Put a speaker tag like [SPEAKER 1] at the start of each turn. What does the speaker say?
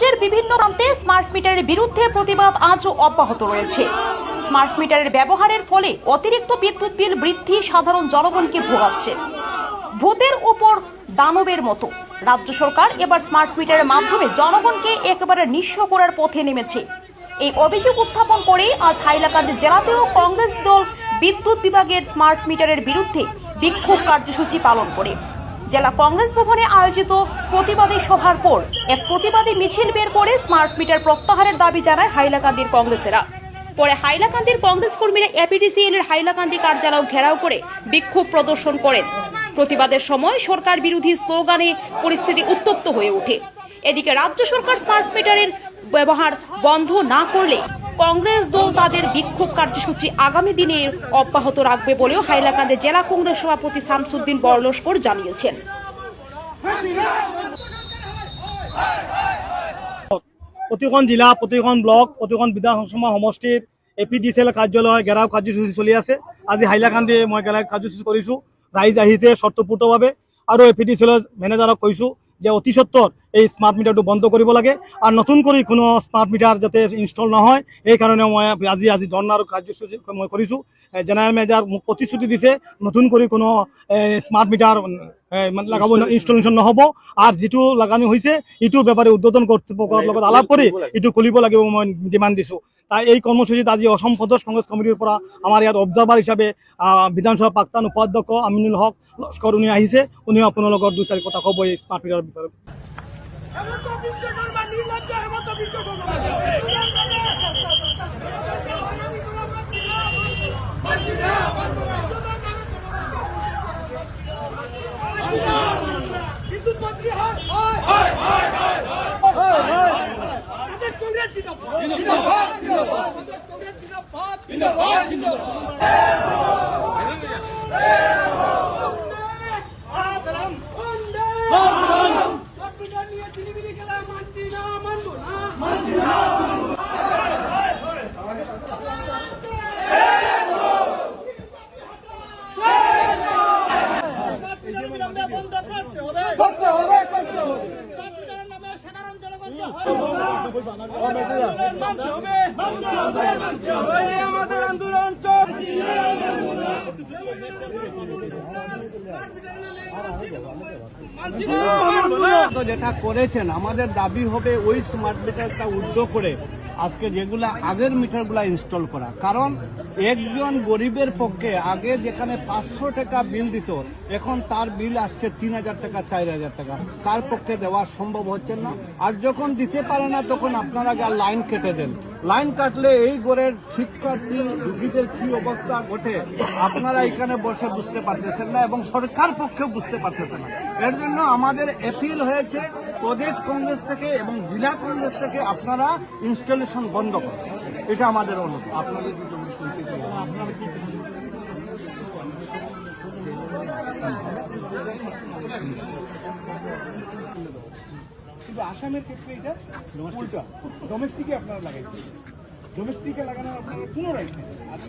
[SPEAKER 1] রাজ্যের বিভিন্ন প্রান্তে স্মার্ট মিটারের বিরুদ্ধে প্রতিবাদ আজও অব্যাহত রয়েছে। স্মার্ট মিটারের ব্যবহারের ফলে অতিরিক্ত বিদ্যুৎ বিল বৃদ্ধি সাধারণ জনগণকে ভোগাচ্ছে। ভূতের উপর দানবের মতো। রাজ্য সরকার এবার স্মার্ট মিটারের মাধ্যমে জনগণকে একেবারে নিঃস্ব করার পথে নেমেছে। এই অভিযোগ উত্থাপন করে আজ হাইলাকান্দি জেলাতেও কংগ্রেস দল বিদ্যুৎ বিভাগের স্মার্ট মিটারের বিরুদ্ধে বিক্ষোভ কার্যসূচি পালন করে। জেলা কংগ্রেস ভবনে আয়োজিত প্রতিবাদী সভার পর এক প্রতিবাদী মিছিল বের করে স্মার্ট মিটার প্রত্যাহারের দাবি জানায় হাইলাকান্দির কংগ্রেসেরা। পরে হাইলাকান্দির কংগ্রেস কর্মীরা এপিডিসিএল এর হাইলাকান্দি কার্যালয় ঘেরাও করে বিক্ষোভ প্রদর্শন করেন। প্রতিবাদের সময় সরকার বিরোধী স্লোগানে পরিস্থিতি উত্তপ্ত হয়ে ওঠে। এদিকে রাজ্য সরকার স্মার্ট মিটারের ব্যবহার বন্ধ না করলে কংগ্রেস দল তাদের বিক্ষোভ কার্যসূচি আগামী দিনে অব্যাহত রাখবে বলেও হাইলাকান্দি জেলা কংগ্রেস সভাপতি শামসুদ্দিন বরলস্কর জানিয়েছেন।
[SPEAKER 2] প্ৰতিখন জিলা প্ৰতিখন ব্লক প্ৰতিখন বিধানসভা সমষ্টিৰ এ পি ডি চি এল কাৰ্যালয় ঘেৰাও কাৰ্যসূচী চলি আছে। আজি হাইলাকান্দি মই ঘেৰাও কাৰ্যসূচী কৰিছোঁ। ৰাইজ আহিছে স্বতঃপূৰ্তভাৱে আৰু এ পি ডি চি এলৰ মেনেজাৰক কৈছোঁ যে অতি সত্তৰ এই স্মাৰ্ট মিটাৰটো বন্ধ কৰিব লাগে। আৰু নতুন কৰি কোনো স্মাৰ্ট মিটাৰ যাতে ইনষ্টল নহয় সেইকাৰণে মই আজি আজি ধৰ্ণাৰ কাৰ্যসূচী মই কৰিছোঁ। জেনেৰেল মেনেজাৰ মোক প্ৰতিশ্ৰুতি দিছে, নতুন কৰি কোনো স্মাৰ্ট মিটাৰ মানে ইনষ্টলেশ্যন নহ'ব। আৰু যিটো লাগানি হৈছে, ইটোৰ ব্যাপারে উদ্বোধন কর্তৃপক্ষৰ লগত আলাপ কৰি ইটো খুলিব লাগিব মই ডিমাণ্ড দিছোঁ। তাই এই কৰ্মসূচীত আজি অসম প্ৰদেশ কংগ্ৰেছ কমিটিৰ পৰা আমাৰ ইয়াত অবজাৰ্ভাৰ হিচাপে বিধানসভা প্ৰাক্তন উপাধ্যক্ষ আমিনুল হক, লস্কৰ, উনি আহিছে। উনিও আপোনালোকৰ দুই চাৰি কথা ক'ব এই স্মাৰ্ট মিটাৰৰ বিষয়ে
[SPEAKER 3] হেমন্ত বিশ্ব শর্মা নির্লজ্জ হেমন্ত বিশ্ব শর্মা বিদ্যুৎ মন্ত্রী হয় হয় হয় হয় আমাদের কংগ্রেস জিন্দাবাদ। জিন্দাবাদ জিন্দাবাদ। আমাদের কংগ্রেস জিন্দাবাদ। জিন্দাবাদ জিন্দাবাদ। করতে হবে করতে হবে সাধারণ জনগণকে আমাদের আন্দোলন চলছে
[SPEAKER 4] যেটা করেছেন, আমাদের দাবি হবে ওই স্মার্ট মিটারটা উদ্যোগ করে আজকে যেগুলা আগের মিটারগুলা ইনস্টল করা। কারণ একজন গরিবের পক্ষে আগে যেখানে পাঁচশো টাকা বিল দিত, এখন তার বিল আসছে তিন হাজার টাকা, চার হাজার টাকা। তার পক্ষে দেওয়া সম্ভব হচ্ছে না। আর যখন দিতে পারে না, তখন আপনারা লাইন কেটে দেন। লাইন কাটলে এই গড়ের শিক্ষার্থী, রুগীদের কি অবস্থা ঘটে, আপনারা এখানে বসে বুঝতে পারতেছেন না এবং সরকার পক্ষেও বুঝতে পারতেছে না। এর জন্য আমাদের অ্যাপিল হয়েছে, প্রদেশ কংগ্রেস থেকে এবং জেলা কংগ্রেস থেকে আপনারা ইনস্টলেশন বন্ধ করুন। এটা আমাদের অনুরোধ। আপনাদের। আপনারা
[SPEAKER 5] কিন্তু আসামের ক্ষেত্রে এটা উল্টা। ডোমেস্টিকে আপনারা লাগাইছেন ডোমেস্টিকে লাগানোর আপনারা কোনো রাইট নেই আর